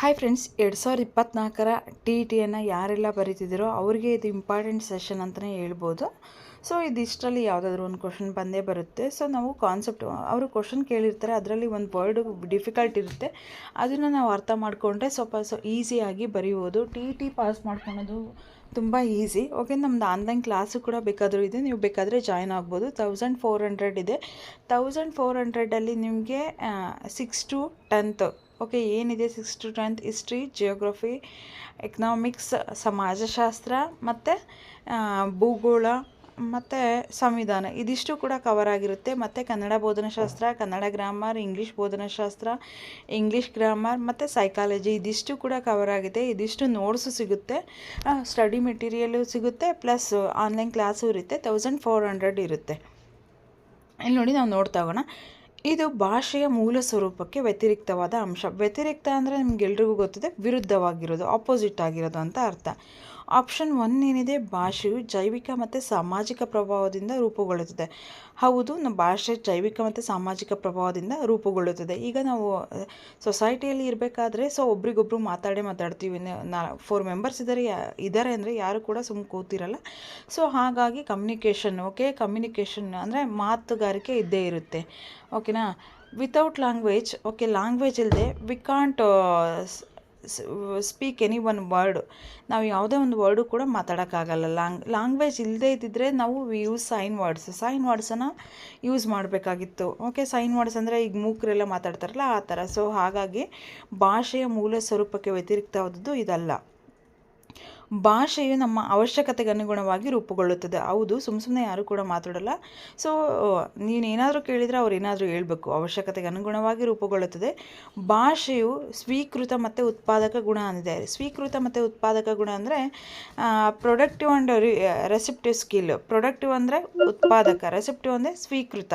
Hi friends ಎರಡು ಸಾವಿರದ ಇಪ್ಪತ್ತ್ನಾಲ್ಕರ T ಟಿಯನ್ನು ಯಾರೆಲ್ಲ ಬರೀತಿದ್ದೀರೋ ಅವರಿಗೆ ಇದು ಇಂಪಾರ್ಟೆಂಟ್ ಸೆಷನ್ ಅಂತಲೇ ಹೇಳ್ಬೋದು. ಸೊ ಇದಿಷ್ಟರಲ್ಲಿ ಯಾವುದಾದ್ರೂ ಒಂದು ಕ್ವಶನ್ ಬಂದೇ ಬರುತ್ತೆ. ಸೊ ನಾವು ಕಾನ್ಸೆಪ್ಟ್ ಅವರು ಕ್ವಶನ್ ಕೇಳಿರ್ತಾರೆ, ಅದರಲ್ಲಿ ಒಂದು ವರ್ಡು ಡಿಫಿಕಲ್ಟ್ ಇರುತ್ತೆ. ಅದನ್ನು ನಾವು ಅರ್ಥ ಮಾಡಿಕೊಂಡ್ರೆ ಸ್ವಲ್ಪ ಸೊ ಈಸಿಯಾಗಿ ಬರೀಬೋದು. ಟಿ ಟಿ ಪಾಸ್ ಮಾಡ್ಕೊಳೋದು ತುಂಬ ಈಸಿ ಓಕೆ ನಮ್ಮದು ಆನ್ಲೈನ್ ಕ್ಲಾಸು ಕೂಡ ಬೇಕಾದರೂ ಇದೆ. ನೀವು ಬೇಕಾದರೆ ಜಾಯ್ನ್ ಆಗ್ಬೋದು. ತೌಸಂಡ್ ಫೋರ್ ಹಂಡ್ರೆಡ್ ಇದೆ. ತೌಸಂಡ್ ಫೋರ್ ಹಂಡ್ರೆಡಲ್ಲಿ ನಿಮಗೆ ಸಿಕ್ಸ್ ಟು ಟೆಂತ್ ಓಕೆ, ಏನಿದೆ six to tenth history geography economics ಸಮಾಜಶಾಸ್ತ್ರ ಮತ್ತು ಭೂಗೋಳ ಮತ್ತು ಸಂವಿಧಾನ. ಇದಿಷ್ಟು ಕೂಡ ಕವರ್ ಆಗಿರುತ್ತೆ. ಮತ್ತು ಕನ್ನಡ ಬೋಧನಾಶಾಸ್ತ್ರ, ಕನ್ನಡ ಗ್ರಾಮರ್ ಇಂಗ್ಲೀಷ್ ಬೋಧನಶಾಸ್ತ್ರ ಇಂಗ್ಲೀಷ್ ಗ್ರಾಮರ್ ಮತ್ತು ಸೈಕಾಲಜಿ ಇದಿಷ್ಟು ಕೂಡ ಕವರ್ ಆಗಿದೆ. ಇದಿಷ್ಟು ನೋಟ್ಸು ಸಿಗುತ್ತೆ. ಸ್ಟಡಿ ಮೆಟೀರಿಯಲು ಸಿಗುತ್ತೆ. ಪ್ಲಸ್ ಆನ್ಲೈನ್ ಕ್ಲಾಸು ಇರುತ್ತೆ. ತೌಸಂಡ್ ಫೋರ್ ಹಂಡ್ರೆಡ್ ಇರುತ್ತೆ. ಇಲ್ಲಿ ನೋಡಿ ನಾವು ನೋಡ್ತಾ ಹೋಗೋಣ. ಇದು ಭಾಷೆಯ ಮೂಲ ಸ್ವರೂಪಕ್ಕೆ ವ್ಯತಿರಿಕ್ತವಾದ ಅಂಶ. ವ್ಯತಿರಿಕ್ತ ಅಂದರೆ ನಿಮ್ಗೆಲ್ರಿಗೂ ಗೊತ್ತಿದೆ, ವಿರುದ್ಧವಾಗಿರೋದು ಆಪೋಸಿಟ್ ಆಗಿರೋದು ಅಂತ ಅರ್ಥ. ಆಪ್ಷನ್ ಒನ್ ಏನಿದೆ, ಭಾಷೆಯು ಜೈವಿಕ ಮತ್ತು ಸಾಮಾಜಿಕ ಪ್ರಭಾವದಿಂದ ರೂಪುಗೊಳ್ಳುತ್ತದೆ. ಹೌದು ನಮ್ಮ ಭಾಷೆ ಜೈವಿಕ ಮತ್ತು ಸಾಮಾಜಿಕ ಪ್ರಭಾವದಿಂದ ರೂಪುಗೊಳ್ಳುತ್ತದೆ. ಈಗ ನಾವು ಸೊಸೈಟಿಯಲ್ಲಿ ಇರಬೇಕಾದ್ರೆ, ಸೊ ಒಬ್ರಿಗೊಬ್ರು ಮಾತಾಡೇ ಮಾತಾಡ್ತೀವಿ. ನಾ ಫೋರ್ ಮೆಂಬರ್ಸ್ ಇದ್ದಾರೆ ಇದ್ದಾರೆ ಅಂದರೆ ಯಾರು ಕೂಡ ಸುಮ್ಮ ಕೂತಿರಲ್ಲ. ಸೊ ಹಾಗಾಗಿ ಕಮ್ಯುನಿಕೇಷನ್ ಓಕೆ ಕಮ್ಯುನಿಕೇಷನ್ ಅಂದರೆ ಮಾತುಗಾರಿಕೆ ಇದ್ದೇ ಇರುತ್ತೆ. ಓಕೆನಾ ವಿತೌಟ್ ಲ್ಯಾಂಗ್ವೇಜ್ ಓಕೆ ಲ್ಯಾಂಗ್ವೇಜ್ ಇಲ್ಲದೆ we can't speak any one word ನಾವು ಯಾವುದೇ ಒಂದು ವರ್ಡು ಕೂಡ ಮಾತಾಡೋಕ್ಕಾಗಲ್ಲ ಲಾಂಗ್ ಲ್ಯಾಂಗ್ವೇಜ್ ಇಲ್ಲದೇ ಇದ್ದಿದ್ರೆ ನಾವು we use sign words sign ವರ್ಡ್ಸನ್ನು use ಮಾಡಬೇಕಾಗಿತ್ತು. ಓಕೆ ಸೈನ್ ವರ್ಡ್ಸ್ ಅಂದರೆ ಈಗ ಮೂಕರೆಲ್ಲ ಮಾತಾಡ್ತಾರಲ್ಲ ಆ ಥರ ಸೊ ಹಾಗಾಗಿ ಭಾಷೆಯ ಮೂಲ ಸ್ವರೂಪಕ್ಕೆ ವ್ಯತಿರಿಕ್ತವಾದದ್ದು ಇದಲ್ಲ. ಭಾಷೆಯು ನಮ್ಮ ಅವಶ್ಯಕತೆಗೆ ಅನುಗುಣವಾಗಿ ರೂಪುಗೊಳ್ಳುತ್ತದೆ. ಹೌದು ಸುಮ್ಮ ಸುಮ್ಮನೆ ಯಾರು ಕೂಡ ಮಾತಾಡಲ್ಲ. ಸೊ ನೀನೇನಾದರೂ ಕೇಳಿದರೆ ಅವ್ರು ಏನಾದರೂ ಹೇಳಬೇಕು. ಅವಶ್ಯಕತೆಗೆ ಅನುಗುಣವಾಗಿ ರೂಪುಗೊಳ್ಳುತ್ತದೆ. ಭಾಷೆಯು ಸ್ವೀಕೃತ ಮತ್ತು ಉತ್ಪಾದಕ ಗುಣ ಅಂದಿದೆ. ಸ್ವೀಕೃತ ಮತ್ತು ಉತ್ಪಾದಕ ಗುಣ ಅಂದರೆ productive and receptive skill productive ಅಂದರೆ ಉತ್ಪಾದಕ ರೆಸಿಪ್ಟಿವ್ ಅಂದರೆ ಸ್ವೀಕೃತ.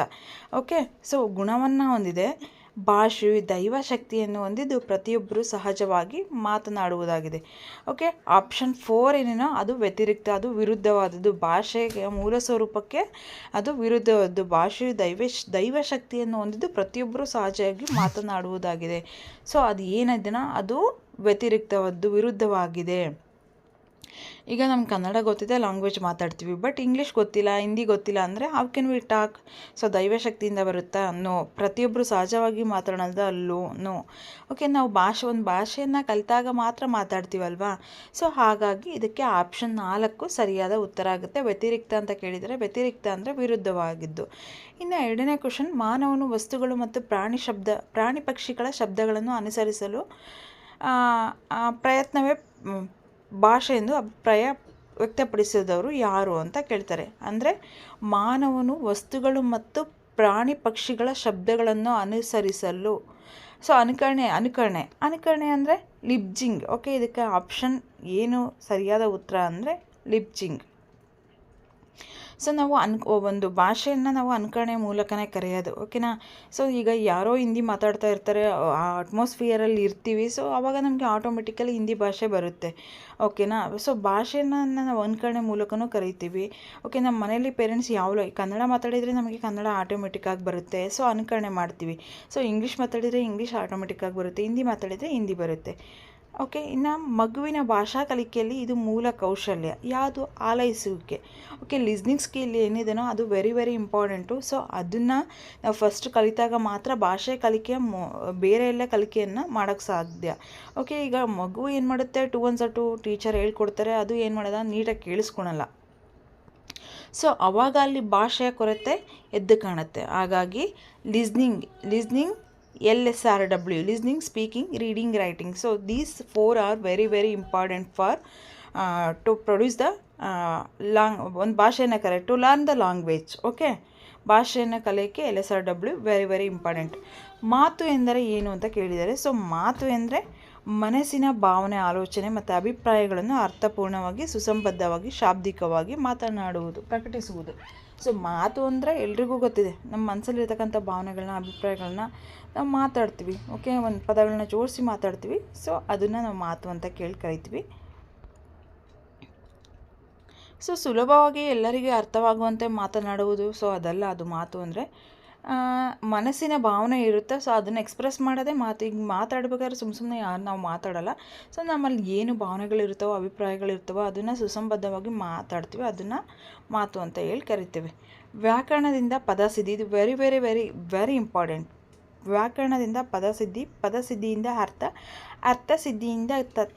ಓಕೆ ಸೊ ಗುಣವನ್ನು ಹೊಂದಿದೆ. ಭಾಷೆಯು ದೈವ ಶಕ್ತಿಯನ್ನು ಹೊಂದಿದ್ದು ಪ್ರತಿಯೊಬ್ಬರು ಸಹಜವಾಗಿ ಮಾತನಾಡುವುದಾಗಿದೆ. ಓಕೆ ಆಪ್ಷನ್ ಫೋರ್ ಏನೇನೋ, ಅದು ವ್ಯತಿರಿಕ್ತ, ಅದು ವಿರುದ್ಧವಾದದ್ದು. ಭಾಷೆಗೆ ಮೂಲ ಸ್ವರೂಪಕ್ಕೆ ಅದು ವಿರುದ್ಧವಾದದ್ದು. ಭಾಷೆಯು ದೈವ ದೈವ ಶಕ್ತಿಯನ್ನು ಹೊಂದಿದ್ದು ಪ್ರತಿಯೊಬ್ಬರು ಸಹಜವಾಗಿ ಮಾತನಾಡುವುದಾಗಿದೆ. ಸೊ ಅದು ಏನಿದೆನೋ ಅದು ವ್ಯತಿರಿಕ್ತವಾದ್ದು, ವಿರುದ್ಧವಾಗಿದೆ. ಈಗ ನಮ್ಗೆ ಕನ್ನಡ ಗೊತ್ತಿದೆ ಲ್ಯಾಂಗ್ವೇಜ್ ಮಾತಾಡ್ತೀವಿ. ಬಟ್ ಇಂಗ್ಲೀಷ್ ಗೊತ್ತಿಲ್ಲ, ಹಿಂದಿ ಗೊತ್ತಿಲ್ಲ ಅಂದರೆ how can we talk so ದೈವಶಕ್ತಿಯಿಂದ ಬರುತ್ತಾ? ನೋ ಪ್ರತಿಯೊಬ್ಬರು ಸಹಜವಾಗಿ ಮಾತಾಡೋದು ಅಲ್ಲೋ? ನೋ ಓಕೆ ನಾವು ಭಾಷೆ, ಒಂದು ಭಾಷೆಯನ್ನು ಕಲಿತಾಗ ಮಾತ್ರ ಮಾತಾಡ್ತೀವಲ್ವಾ? ಸೊ ಹಾಗಾಗಿ ಇದಕ್ಕೆ ಆಪ್ಷನ್ ನಾಲ್ಕು ಸರಿಯಾದ ಉತ್ತರ ಆಗುತ್ತೆ. ವ್ಯತಿರಿಕ್ತ ಅಂತ ಕೇಳಿದರೆ ವ್ಯತಿರಿಕ್ತ ಅಂದರೆ ವಿರುದ್ಧವಾಗಿದ್ದು. ಇನ್ನು ಎರಡನೇ ಕ್ವಶನ್ ಮಾನವನು ವಸ್ತುಗಳು ಮತ್ತು ಪ್ರಾಣಿ ಶಬ್ದ, ಪ್ರಾಣಿ ಪಕ್ಷಿಗಳ ಶಬ್ದಗಳನ್ನು ಅನುಸರಿಸಲು ಪ್ರಯತ್ನವೇ ಭಾಷೆ ಎಂದು ಅಭಿಪ್ರಾಯ ವ್ಯಕ್ತಪಡಿಸಿದವರು ಯಾರು ಅಂತ ಕೇಳ್ತಾರೆ. ಅಂದರೆ ಮಾನವನು ವಸ್ತುಗಳು ಮತ್ತು ಪ್ರಾಣಿ ಪಕ್ಷಿಗಳ ಶಬ್ದಗಳನ್ನು ಅನುಸರಿಸಲು. ಸೊ ಅನುಕರಣೆ ಅನುಕರಣೆ. ಅನುಕರಣೆ ಅಂದರೆ ಲಿಬ್ಜಿಂಗ್. ಓಕೆ ಇದಕ್ಕೆ ಆಪ್ಷನ್ ಏನು, ಸರಿಯಾದ ಉತ್ತರ ಅಂದರೆ ಲಿಬ್ಜಿಂಗ್. ಸೊ ನಾವು ಅನ್ ಒಂದು ಭಾಷೆಯನ್ನು ನಾವು ಅನ್ಕರಣೆ ಮೂಲಕನೇ ಕರೆಯೋದು ಓಕೆನಾ ಸೊ ಈಗ ಯಾರೋ ಹಿಂದಿ ಮಾತಾಡ್ತಾ ಇರ್ತಾರೆ, ಆ ಅಟ್ಮಾಸ್ಫಿಯರಲ್ಲಿ ಇರ್ತೀವಿ ಸೊ ಆವಾಗ ನಮಗೆ ಆಟೋಮೆಟಿಕಲಿ ಹಿಂದಿ ಭಾಷೆ ಬರುತ್ತೆ ಓಕೆನಾ ಸೊ ಭಾಷೆಯನ್ನು ನಾವು ಅನ್ಕರಣೆ ಮೂಲಕನೂ ಕರಿತೀವಿ ಓಕೆ ನಮ್ಮ ಮನೇಲಿ ಪೇರೆಂಟ್ಸ್ ಯಾವ ಕನ್ನಡ ಮಾತಾಡಿದರೆ ನಮಗೆ ಕನ್ನಡ ಆಟೋಮೆಟಿಕ್ಕಾಗಿ ಬರುತ್ತೆ ಸೊ ಅನ್ಕರಣೆ ಮಾಡ್ತೀವಿ ಸೊ ಇಂಗ್ಲೀಷ್ ಮಾತಾಡಿದರೆ ಇಂಗ್ಲೀಷ್ ಆಟೋಮೆಟಿಕ್ಕಾಗಿ ಬರುತ್ತೆ, ಹಿಂದಿ ಮಾತಾಡಿದರೆ ಹಿಂದಿ ಬರುತ್ತೆ ಓಕೆ ಇನ್ನು ಮಗುವಿನ ಭಾಷಾ ಕಲಿಕೆಯಲ್ಲಿ ಇದು ಮೂಲ ಕೌಶಲ್ಯ, ಯಾವುದು ಆಲೈಸುವಿಕೆ. ಓಕೆ ಲಿಸ್ನಿಂಗ್ ಸ್ಕಿಲ್ ಏನಿದೆನೋ ಅದು ವೆರಿ ವೆರಿ ಇಂಪಾರ್ಟೆಂಟು ಸೊ ಅದನ್ನು ನಾವು ಫಸ್ಟ್ ಕಲಿತಾಗ ಮಾತ್ರ ಭಾಷೆ ಕಲಿಕೆ ಬೇರೆ ಎಲ್ಲ ಕಲಿಕೆಯನ್ನು ಮಾಡೋಕ್ಕೆ ಸಾಧ್ಯ. ಓಕೆ ಈಗ ಮಗು ಏನು ಮಾಡುತ್ತೆ? ಟು ಒನ್ಸ ಟು ಟೀಚರ್ ಹೇಳ್ಕೊಡ್ತಾರೆ, ಅದು ಏನು ಮಾಡೋದ? ನೀಟಾಗಿ ಕೇಳಿಸ್ಕೊಳಲ್ಲ. ಸೊ ಅವಾಗ ಅಲ್ಲಿ ಭಾಷೆಯ ಕೊರತೆ ಎದ್ದು ಕಾಣುತ್ತೆ. ಹಾಗಾಗಿ listening listening R W listening speaking reading writing so these four are very very important for to produce the long ಒಂದು ಭಾಷೆಯನ್ನು ಕರೆ to learn the language okay ಭಾಷೆಯನ್ನು ಕಲಿಯೋಕ್ಕೆ L S R W very very important ಮಾತು ಎಂದರೆ ಏನು ಅಂತ ಕೇಳಿದ್ದಾರೆ ಸೊ ಮಾತು ಎಂದರೆ ಮನಸ್ಸಿನ ಭಾವನೆ, ಆಲೋಚನೆ ಮತ್ತು ಅಭಿಪ್ರಾಯಗಳನ್ನು ಅರ್ಥಪೂರ್ಣವಾಗಿ, ಸುಸಂಬದ್ಧವಾಗಿ, ಶಾಬ್ದಿಕವಾಗಿ ಮಾತನಾಡುವುದು, ಪ್ರಕಟಿಸುವುದು. ಸೊ ಮಾತು ಅಂದರೆ ಎಲ್ರಿಗೂ ಗೊತ್ತಿದೆ. ನಮ್ಮ ಮನಸ್ಸಲ್ಲಿರ್ತಕ್ಕಂಥ ಭಾವನೆಗಳನ್ನ ಅಭಿಪ್ರಾಯಗಳನ್ನ ನಾವು ಮಾತಾಡ್ತೀವಿ. ಓಕೆ ಒಂದು ಪದಗಳನ್ನ ಜೋಡಿಸಿ ಮಾತಾಡ್ತೀವಿ. ಸೊ ಅದನ್ನು ನಾವು ಮಾತು ಅಂತ ಕೇಳಿ ಕರಿತೀವಿ. ಸೊ ಸುಲಭವಾಗಿ ಎಲ್ಲರಿಗೆ ಅರ್ಥವಾಗುವಂತೆ ಮಾತನಾಡುವುದು. ಸೊ ಅದಲ್ಲ. ಅದು ಮಾತು ಅಂದರೆ ಮನಸ್ಸಿನ ಭಾವನೆ ಇರುತ್ತೆ. ಸೊ ಅದನ್ನು ಎಕ್ಸ್ಪ್ರೆಸ್ ಮಾಡೋದೇ ಮಾತು, ಈಗ ಮಾತಾಡ್ಬೇಕಾದ್ರೆ ಸುಮ್ಮ ಸುಮ್ಮನೆ ಯಾರು ನಾವು ಮಾತಾಡಲ್ಲ. ಸೊ ನಮ್ಮಲ್ಲಿ ಏನು ಭಾವನೆಗಳಿರುತ್ತವೋ ಅಭಿಪ್ರಾಯಗಳು ಇರ್ತವೋ, ಅದನ್ನು ಸುಸಂಬದ್ಧವಾಗಿ ಮಾತಾಡ್ತೀವಿ. ಅದನ್ನು ಮಾತು ಅಂತ ಹೇಳಿ ಕರಿತೀವಿ. ವ್ಯಾಕರಣದಿಂದ ಪದಸಿದ್ಧಿ, ಇದು very very very very important ವ್ಯಾಕರಣದಿಂದ ಪದಸಿದ್ಧಿ, ಪದಸಿದ್ಧಿಯಿಂದ ಅರ್ಥ. ಅರ್ಥಸಿದ್ಧಿಯಿಂದ ತತ್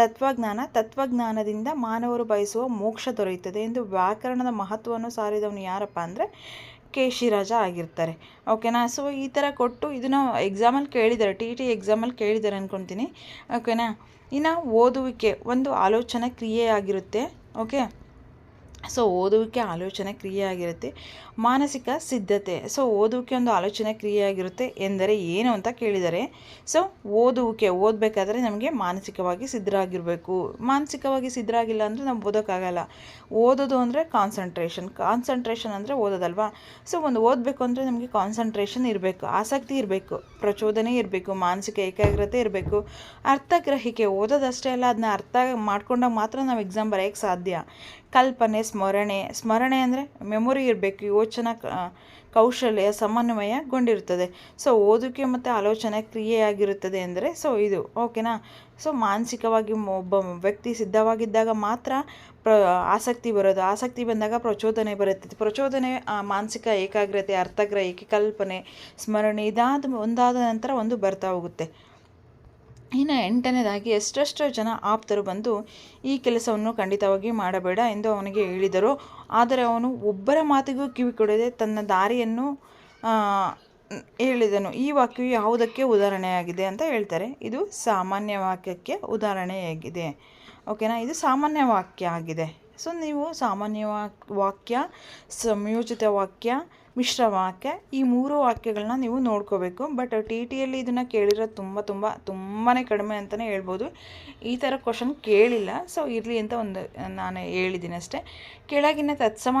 ತತ್ವಜ್ಞಾನ, ತತ್ವಜ್ಞಾನದಿಂದ ಮಾನವರು ಬಯಸುವ ಮೋಕ್ಷ ದೊರೆಯುತ್ತದೆ ಎಂದು ವ್ಯಾಕರಣದ ಮಹತ್ವವನ್ನು ಸಾರಿದವನು ಯಾರಪ್ಪ ಅಂದರೆ ಕೇಶಿರಾಜ ಆಗಿರ್ತಾರೆ. ಓಕೆನಾ ಸೊ ಈ ಥರ ಕೊಟ್ಟು ಇದನ್ನು ಎಕ್ಸಾಮಲ್ಲಿ ಕೇಳಿದ್ದಾರೆ ಟಿ ಟಿ ಎಕ್ಸಾಮಲ್ಲಿ ಕೇಳಿದ್ದಾರೆ ಅಂದ್ಕೊತೀನಿ ಓಕೆನಾ ಇನ್ನು ಓದುವಿಕೆ ಒಂದು ಆಲೋಚನಾ ಕ್ರಿಯೆಯಾಗಿರುತ್ತೆ. ಓಕೆ ಸೊ ಓದುವಿಕೆ ಆಲೋಚನೆ ಕ್ರಿಯೆಯಾಗಿರುತ್ತೆ. ಮಾನಸಿಕ ಸಿದ್ಧತೆ. ಸೊ ಓದುವಿಕೆ ಒಂದು ಆಲೋಚನೆ ಕ್ರಿಯೆಯಾಗಿರುತ್ತೆ ಎಂದರೆ ಏನು ಅಂತ ಕೇಳಿದರೆ, ಸೊ ಓದುವಿಕೆ, ಓದಬೇಕಾದ್ರೆ ನಮಗೆ ಮಾನಸಿಕವಾಗಿ ಸಿದ್ಧರಾಗಿರಬೇಕು. ಮಾನಸಿಕವಾಗಿ ಸಿದ್ಧರಾಗಿಲ್ಲ ಅಂದರೆ ನಾವು ಓದೋಕ್ಕಾಗಲ್ಲ. ಓದೋದು ಅಂದರೆ ಕಾನ್ಸಂಟ್ರೇಷನ್. ಕಾನ್ಸಂಟ್ರೇಷನ್ ಅಂದರೆ ಓದೋದಲ್ವಾ? ಸೊ ಒಂದು ಓದಬೇಕು ಅಂದರೆ ನಮಗೆ ಕಾನ್ಸಂಟ್ರೇಷನ್ ಇರಬೇಕು, ಆಸಕ್ತಿ ಇರಬೇಕು, ಪ್ರಚೋದನೆ ಇರಬೇಕು, ಮಾನಸಿಕ ಏಕಾಗ್ರತೆ ಇರಬೇಕು. ಅರ್ಥಗ್ರಹಿಕೆ, ಓದೋದಷ್ಟೇ ಅಲ್ಲ, ಅದನ್ನ ಅರ್ಥ ಮಾಡ್ಕೊಂಡಾಗ ಮಾತ್ರ ನಾವು ಎಕ್ಸಾಮ್ ಬರೆಯೋಕ್ಕೆ ಸಾಧ್ಯ. ಕಲ್ಪನೆ, ಸ್ಮರಣೆ. ಸ್ಮರಣೆ ಅಂದರೆ ಮೆಮೊರಿ ಇರಬೇಕು, ಯೋಚನಾ ಕೌಶಲ್ಯ ಸಮನ್ವಯಗೊಂಡಿರುತ್ತದೆ. ಸೊ ಓದುವಿಕೆ ಮತ್ತು ಆಲೋಚನೆ ಕ್ರಿಯೆಯಾಗಿರುತ್ತದೆ ಅಂದರೆ ಸೊ ಇದು ಓಕೆನಾ ಸೊ ಮಾನಸಿಕವಾಗಿ ಒಬ್ಬ ವ್ಯಕ್ತಿ ಸಿದ್ಧವಾಗಿದ್ದಾಗ ಮಾತ್ರ ಪ್ರ, ಆಸಕ್ತಿ ಬರೋದು. ಆಸಕ್ತಿ ಬಂದಾಗ ಪ್ರಚೋದನೆ ಬರುತ್ತೆ ಪ್ರಚೋದನೆ, ಆ, ಮಾನಸಿಕ ಏಕಾಗ್ರತೆ, ಅರ್ಥಗ್ರಹಿಕೆ, ಕಲ್ಪನೆ, ಸ್ಮರಣೆ ಇದಾದ, ಒಂದಾದ ನಂತರ ಒಂದು ಬರ್ತಾ ಹೋಗುತ್ತೆ. ಇನ್ನು ಎಂಟನೇದಾಗಿ ಎಷ್ಟೆಷ್ಟೋ ಜನ ಆಪ್ತರು ಬಂದು ಈ ಕೆಲಸವನ್ನು ಖಂಡಿತವಾಗಿ ಮಾಡಬೇಡ ಎಂದು ಅವನಿಗೆ ಹೇಳಿದರು. ಆದರೆ ಅವನು ಒಬ್ಬರ ಮಾತಿಗೂ ಕಿವಿ ಕೊಡದೆ ತನ್ನ ದಾರಿಯನ್ನು ಹೇಳಿದನು. ಈ ವಾಕ್ಯವು ಯಾವುದಕ್ಕೆ ಉದಾಹರಣೆಯಾಗಿದೆ ಅಂತ ಹೇಳ್ತಾರೆ. ಇದು ಸಾಮಾನ್ಯ ವಾಕ್ಯಕ್ಕೆ ಉದಾಹರಣೆಯಾಗಿದೆ. ಓಕೆನಾ? ಇದು ಸಾಮಾನ್ಯ ವಾಕ್ಯ ಆಗಿದೆ. ಸೊ ನೀವು ಸಾಮಾನ್ಯ ವಾಕ್- ವಾಕ್ಯ ಸಂಯೋಜಿತ ವಾಕ್ಯ, ಮಿಶ್ರ ವಾಕ್ಯ ಈ ಮೂರು ವಾಕ್ಯಗಳನ್ನ ನೀವು ನೋಡ್ಕೋಬೇಕು. ಬಟ್ ಟಿ ಟಿಯಲ್ಲಿ ಇದನ್ನು ಕೇಳಿರೋದು ತುಂಬ ತುಂಬ ತುಂಬಾ ಕಡಿಮೆ ಅಂತಲೇ ಹೇಳ್ಬೋದು. ಈ ಥರ ಕ್ವಶನ್ ಕೇಳಿಲ್ಲ. ಸೊ ಇರಲಿ ಅಂತ ಒಂದು, ನಾನು ಹೇಳಿದ್ದೀನಿ ಅಷ್ಟೇ. ಕೆಳಗಿನ ತತ್ಸಮ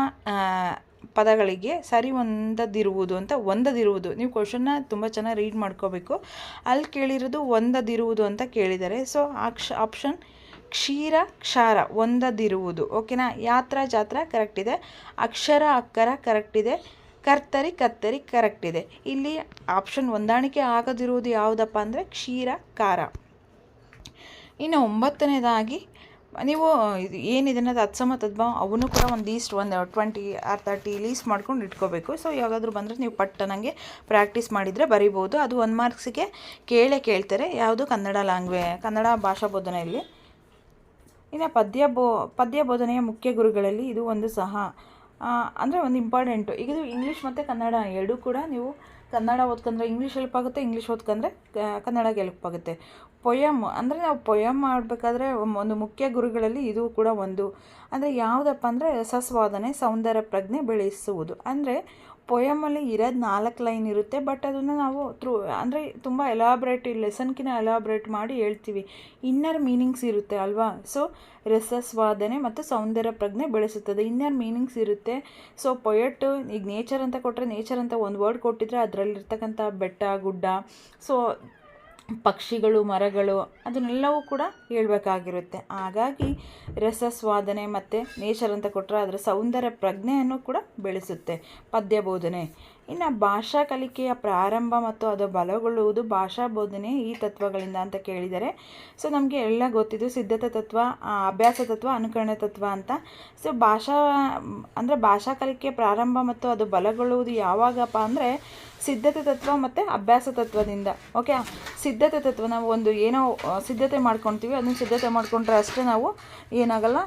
ಪದಗಳಿಗೆ ಸರಿ ಒಂದದಿರುವುದು ಅಂತ ಒಂದದಿರುವುದು. ನೀವು ಕ್ವಶನ್ನ ತುಂಬ ಚೆನ್ನಾಗಿ ರೀಡ್ ಮಾಡ್ಕೋಬೇಕು. ಅಲ್ಲಿ ಕೇಳಿರೋದು ಒಂದದಿರುವುದು ಅಂತ ಕೇಳಿದ್ದಾರೆ. ಸೊ ಆಕ್ಷ ಆಪ್ಷನ್ ಕ್ಷೀರ, ಕ್ಷಾರ ಒಂದದಿರುವುದು. ಓಕೆನಾ ಯಾತ್ರ, ಜಾತ್ರ ಕರೆಕ್ಟ್ ಇದೆ. ಅಕ್ಷರ, ಅಕ್ಕರ ಕರೆಕ್ಟ್ ಇದೆ. ಕರ್ತರಿ, ಕತ್ತರಿ ಕರೆಕ್ಟ್ ಇದೆ. ಇಲ್ಲಿ ಆಪ್ಷನ್ ಹೊಂದಾಣಿಕೆ ಆಗದಿರುವುದು ಯಾವುದಪ್ಪ ಅಂದರೆ ಕ್ಷೀರ, ಖಾರ. ಇನ್ನು ಒಂಬತ್ತನೇದಾಗಿ, ನೀವು ಇದು ಏನಿದನ್ನು ತತ್ಸಮ, ತದ್ಭವ ಅವನು ಕೂಡ ಒಂದು ಲೀಸ್ಟ್ ಒಂದು ಟ್ವೆಂಟಿ ಆರ್ ತರ್ಟಿ ಲೀಸ್ಟ್ ಮಾಡ್ಕೊಂಡು ಇಟ್ಕೋಬೇಕು. ಸೊ ಯಾವುದಾದ್ರೂ ಬಂದರೆ ನೀವು ಪಟ್ಟನಂಗೆ ಪ್ರಾಕ್ಟೀಸ್ ಮಾಡಿದರೆ ಬರಿಬೋದು. ಅದು ಒಂದು ಮಾರ್ಕ್ಸಿಗೆ ಕೇಳೇ ಕೇಳ್ತಾರೆ. ಯಾವುದು ಕನ್ನಡ ಲ್ಯಾಂಗ್ವೇ ಕನ್ನಡ ಭಾಷಾ ಬೋಧನೆಯಲ್ಲಿ ಇನ್ನು ಪದ್ಯ ಬೋ, ಪದ್ಯ ಬೋಧನೆಯ ಮುಖ್ಯ ಗುರುಗಳಲ್ಲಿ ಇದು ಒಂದು ಸಹ. ಅಂದರೆ ಒಂದು ಇಂಪಾರ್ಟೆಂಟು ಈಗ ಇದು ಇಂಗ್ಲೀಷ್ ಮತ್ತು ಕನ್ನಡ ಎರಡೂ ಕೂಡ ನೀವು ಕನ್ನಡ ಓದ್ಕೊಂಡ್ರೆ ಇಂಗ್ಲೀಷ್ ಹೆಲ್ಪ್ ಆಗುತ್ತೆ ಇಂಗ್ಲೀಷ್ ಓದ್ಕೊಂಡ್ರೆ ಕ- ಕನ್ನಡ ಹೆಲ್ಪ್ ಆಗುತ್ತೆ. ಪೊಯಮ್ ಅಂದರೆ ನಾವು ಪೊಯಮ್ ಮಾಡಬೇಕಾದ್ರೆ ಒಂದು ಮುಖ್ಯ ಗುರುಗಳಲ್ಲಿ ಇದು ಕೂಡ ಒಂದು. ಅಂದರೆ ಯಾವುದಪ್ಪ ಅಂದರೆ ರಸಸ್ವಾದನೆ ಸೌಂದರ್ಯ, ಪ್ರಜ್ಞೆ ಬೆಳೆಸುವುದು. ಅಂದರೆ ಪೊಯಮಲ್ಲಿ ಇರೋದು ನಾಲ್ಕು ಲೈನ್ ಇರುತ್ತೆ, ಬಟ್ ಅದನ್ನು ನಾವು ಥ್ರೂ, ಅಂದರೆ ತುಂಬ ಎಲಾಬ್ರೇಟ್ ಲೆಸನ್ಕಿನ ಎಲಾಬ್ರೇಟ್ ಮಾಡಿ ಹೇಳ್ತೀವಿ. ಇನ್ನರ್ ಮೀನಿಂಗ್ಸ್ ಇರುತ್ತೆ ಅಲ್ವಾ? ಸೊ ರಸಸ್ವಾದನೆ ಮತ್ತು ಸೌಂದರ್ಯ ಪ್ರಜ್ಞೆ ಬೆಳೆಸುತ್ತದೆ. ಇನ್ನರ್ ಮೀನಿಂಗ್ಸ್ ಇರುತ್ತೆ. ಸೊ ಪೊಯಟ್ ಈಗ ನೇಚರ್ ಅಂತ ಕೊಟ್ಟರೆ ನೇಚರ್ ಅಂತ ಒಂದು ವರ್ಡ್ ಕೊಟ್ಟಿದ್ರೆ ಅದರಲ್ಲಿರ್ತಕ್ಕಂಥ ಬೆಟ್ಟ, ಗುಡ್ಡ. ಸೊ ಪಕ್ಷಿಗಳು, ಮರಗಳು ಅದನ್ನೆಲ್ಲವೂ ಕೂಡ ಹೇಳ್ಬೇಕಾಗಿರುತ್ತೆ. ಹಾಗಾಗಿ ರಸಸ್ವಾದನೆ ಮತ್ತು ನೇಚರ್ ಅಂತ ಕೊಟ್ಟರೆ ಅದರ ಸೌಂದರ್ಯ ಪ್ರಜ್ಞೆಯನ್ನು ಕೂಡ ಬೆಳೆಸುತ್ತೆ. ಪದ್ಯ ಬೋಧನೆ. ಇನ್ನು ಭಾಷಾ ಕಲಿಕೆಯ ಪ್ರಾರಂಭ ಮತ್ತು ಅದು ಬಲಗೊಳ್ಳುವುದು ಭಾಷಾ ಬೋಧನೆ ಈ ತತ್ವಗಳಿಂದ ಅಂತ ಕೇಳಿದರೆ. ಸೊ ನಮಗೆ ಎಲ್ಲ ಗೊತ್ತಿದ್ದು ಸಿದ್ಧತೆ ತತ್ವ ಅಭ್ಯಾಸ ತತ್ವ, ಅನುಕರಣೆ ತತ್ವ ಅಂತ. ಸೊ ಭಾಷಾ, ಅಂದರೆ ಭಾಷಾ ಕಲಿಕೆ ಪ್ರಾರಂಭ ಮತ್ತು ಅದು ಬಲಗೊಳ್ಳುವುದು ಯಾವಾಗಪ್ಪ ಅಂದರೆ ಸಿದ್ಧತೆ ತತ್ವ ಮತ್ತು ಅಭ್ಯಾಸ ತತ್ವದಿಂದ. ಓಕೆ ಸಿದ್ಧತೆ ತತ್ವ ನಾವು ಒಂದು ಏನೋ ಸಿದ್ಧತೆ ಮಾಡ್ಕೊತೀವಿ, ಅದನ್ನು ಸಿದ್ಧತೆ ಮಾಡ್ಕೊಂಡ್ರೆ ಅಷ್ಟೇ ನಾವು ಏನಾಗಲ್ಲ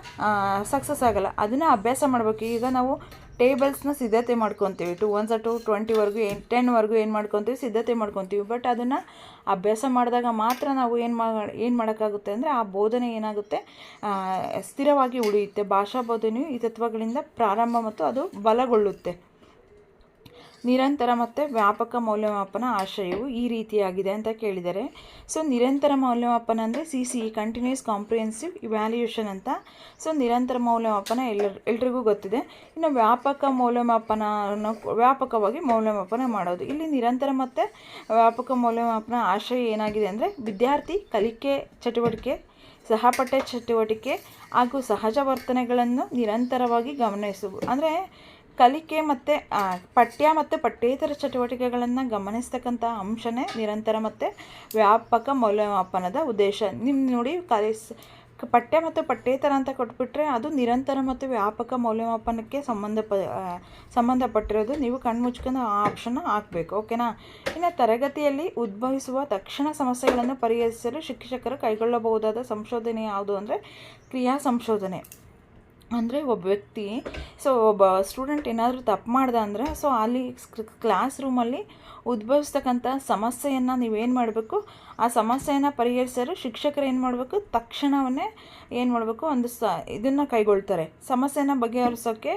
ಸಕ್ಸಸ್ ಆಗಲ್ಲ. ಅದನ್ನು ಅಭ್ಯಾಸ ಮಾಡಬೇಕು. ಈಗ ನಾವು ಟೇಬಲ್ಸ್ನ ಸಿದ್ಧತೆ ಮಾಡ್ಕೊತೀವಿ. ಟು ಒನ್ಸ್, ಟು ಟ್ವೆಂಟಿವರೆಗೂ ಏನು ಟೆನ್ವರೆಗೂ ಏನು ಮಾಡ್ಕೊತೀವಿ, ಸಿದ್ಧತೆ ಮಾಡ್ಕೊತೀವಿ. ಬಟ್ ಅದನ್ನು ಅಭ್ಯಾಸ ಮಾಡಿದಾಗ ಮಾತ್ರ ನಾವು ಏನು ಮಾ, ಏನು ಮಾಡೋಕ್ಕಾಗುತ್ತೆ ಅಂದರೆ ಆ ಬೋಧನೆ ಏನಾಗುತ್ತೆ? ಸ್ಥಿರವಾಗಿ ಉಳಿಯುತ್ತೆ. ಭಾಷಾ ಬೋಧನೆಯು ಈ ತತ್ವಗಳಿಂದ ಪ್ರಾರಂಭ ಮತ್ತು ಅದು ಬಲಗೊಳ್ಳುತ್ತೆ. ನಿರಂತರ ಮತ್ತು ವ್ಯಾಪಕ ಮೌಲ್ಯಮಾಪನ ಆಶಯವು ಈ ರೀತಿಯಾಗಿದೆ ಅಂತ ಕೇಳಿದರೆ, ಸೊ ನಿರಂತರ ಮೌಲ್ಯಮಾಪನ ಅಂದರೆ C C continuous comprehensive evaluation ಅಂತ. ಸೊ ನಿರಂತರ ಮೌಲ್ಯಮಾಪನ ಎಲ್ಲರ, ಎಲ್ರಿಗೂ ಗೊತ್ತಿದೆ. ಇನ್ನು ವ್ಯಾಪಕ ಮೌಲ್ಯಮಾಪನ ವ್ಯಾಪಕವಾಗಿ ಮೌಲ್ಯಮಾಪನ ಮಾಡೋದು. ಇಲ್ಲಿ ನಿರಂತರ ಮತ್ತು ವ್ಯಾಪಕ ಮೌಲ್ಯಮಾಪನ ಆಶಯ ಏನಾಗಿದೆ ಅಂದರೆ ವಿದ್ಯಾರ್ಥಿ ಕಲಿಕೆ ಚಟುವಟಿಕೆ, ಸಹಪಠ್ಯ ಚಟುವಟಿಕೆ ಹಾಗೂ ಸಹಜ ವರ್ತನೆಗಳನ್ನು ನಿರಂತರವಾಗಿ ಗಮನಿಸುವುದು ಅಂದರೆ ಕಲಿಕೆ ಮತ್ತು ಪಠ್ಯ ಮತ್ತು ಪಠ್ಯೇತರ ಚಟುವಟಿಕೆಗಳನ್ನು ಗಮನಿಸ್ತಕ್ಕಂಥ ಅಂಶನೇ ನಿರಂತರ ಮತ್ತು ವ್ಯಾಪಕ ಮೌಲ್ಯಮಾಪನದ ಉದ್ದೇಶ. ನಿಮ್ಮ ನೋಡಿ ಕಲಿಸ್ ಪಠ್ಯ ಮತ್ತು ಪಠ್ಯೇತರ ಅಂತ ಕೊಟ್ಬಿಟ್ರೆ ಅದು ನಿರಂತರ ಮತ್ತು ವ್ಯಾಪಕ ಮೌಲ್ಯಮಾಪನಕ್ಕೆ ಸಂಬಂಧ ಪ ಸಂಬಂಧಪಟ್ಟಿರೋದು. ನೀವು ಕಣ್ಮುಚ್ಕೊಂಡು ಆ ಆಪ್ಷನ್ನ ಹಾಕಬೇಕು, ಓಕೆನಾ? ಇನ್ನು ತರಗತಿಯಲ್ಲಿ ಉದ್ಭವಿಸುವ ತಕ್ಷಣ ಸಮಸ್ಯೆಗಳನ್ನು ಪರಿಹರಿಸಲು ಶಿಕ್ಷಕರು ಕೈಗೊಳ್ಳಬಹುದಾದ ಸಂಶೋಧನೆ ಯಾವುದು ಅಂದರೆ ಕ್ರಿಯಾ ಸಂಶೋಧನೆ. ಅಂದರೆ ಒಬ್ಬ ವ್ಯಕ್ತಿ ಸೊ ಒಬ್ಬ ಸ್ಟೂಡೆಂಟ್ ಏನಾದರೂ ತಪ್ಪು ಮಾಡ್ದ ಅಂದರೆ ಸೊ ಅಲ್ಲಿ ಕ್ಲಾಸ್ ರೂಮಲ್ಲಿ ಉದ್ಭವಿಸ್ತಕ್ಕಂಥ ಸಮಸ್ಯೆಯನ್ನು ನೀವೇನು ಮಾಡಬೇಕು, ಆ ಸಮಸ್ಯೆಯನ್ನು ಪರಿಹರಿಸಲು ಶಿಕ್ಷಕರು ಏನು ಮಾಡಬೇಕು, ತಕ್ಷಣವನ್ನೇ ಏನು ಮಾಡಬೇಕು, ಒಂದು ಸ, ಇದನ್ನು ಕೈಗೊಳ್ತಾರೆ. ಸಮಸ್ಯೆನ ಬಗೆಹರಿಸೋಕ್ಕೆ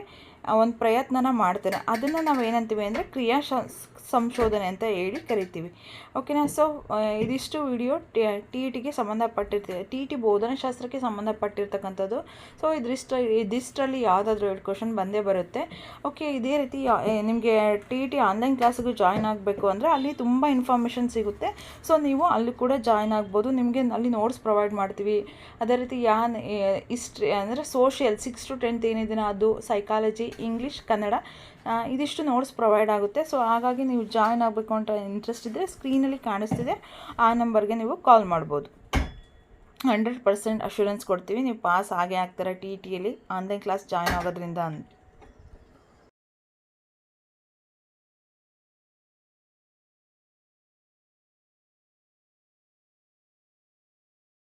ಒಂದು ಪ್ರಯತ್ನನ ಮಾಡ್ತಾರೆ ಅದನ್ನು ನಾವು ಏನಂತೀವಿ ಅಂದರೆ ಕ್ರಿಯಾ ಸಂಶೋಧನೆ ಅಂತ ಹೇಳಿ ಕರಿತೀವಿ. ಓಕೆನಾ ಸೊ ಇದಿಷ್ಟು ವಿಡಿಯೋ ಟಿ ಇ ಟಿಗೆ ಸಂಬಂಧಪಟ್ಟಿರ್ತೀವಿ ಟಿ ಟಿ ಬೋಧನಾಶಾಸ್ತ್ರಕ್ಕೆ ಸಂಬಂಧಪಟ್ಟಿರ್ತಕ್ಕಂಥದ್ದು. ಸೊ ಇದಿಷ್ಟ ಇದಿಷ್ಟರಲ್ಲಿ ಯಾವುದಾದ್ರೂ ಎರಡು ಕ್ವಶನ್ ಬಂದೇ ಬರುತ್ತೆ. ಓಕೆ ಇದೇ ರೀತಿ ನಿಮಗೆ ಟಿ ಟಿ ಆನ್ಲೈನ್ ಕ್ಲಾಸಿಗೂ ಜಾಯ್ನ್ ಆಗಬೇಕು ಅಂದರೆ ಅಲ್ಲಿ ತುಂಬ ಇನ್ಫಾರ್ಮೇಷನ್ ಸಿಗುತ್ತೆ. ಸೊ ನೀವು ಅಲ್ಲಿ ಕೂಡ ಜಾಯ್ನ್ ಆಗ್ಬೋದು. ನಿಮಗೆ ಅಲ್ಲಿ ನೋಟ್ಸ್ ಪ್ರೊವೈಡ್ ಮಾಡ್ತೀವಿ. ಅದೇ ರೀತಿ ಯಾನ್ ಹಿಸ್ಟ್ರಿ ಅಂದರೆ ಸೋಷಿಯಲ್ ಸಿಕ್ಸ್ ಟು ಟೆಂತ್ ಏನಿದೆ ಅದು ಸೈಕಾಲಜಿ ಇಂಗ್ಲೀಷ್ ಕನ್ನಡ ಇದಿಷ್ಟು ನೋಟ್ಸ್ ಪ್ರೊವೈಡ್ ಆಗುತ್ತೆ. ಸೊ ಹಾಗಾಗಿ ನೀವು ಜಾಯ್ನ್ ಆಗಬೇಕು ಅಂತ ಇಂಟ್ರೆಸ್ಟ್ ಇದ್ದರೆ ಸ್ಕ್ರೀನಲ್ಲಿ ಕಾಣಿಸ್ತಿದೆ. ಆ ನಂಬರ್ಗೆ ನೀವು ಕಾಲ್ ಮಾಡ್ಬೋದು. ಹಂಡ್ರೆಡ್ ಪರ್ಸೆಂಟ್ ಅಶ್ಯೂರೆನ್ಸ್ ಕೊಡ್ತೀವಿ. ನೀವು ಪಾಸ್ ಆಗೇ ಆಗ್ತಾರೆ ಟಿ ಟಿಯಲ್ಲಿ ಆನ್ಲೈನ್ ಕ್ಲಾಸ್ ಜಾಯ್ನ್ ಆಗೋದ್ರಿಂದ ಅಂತ.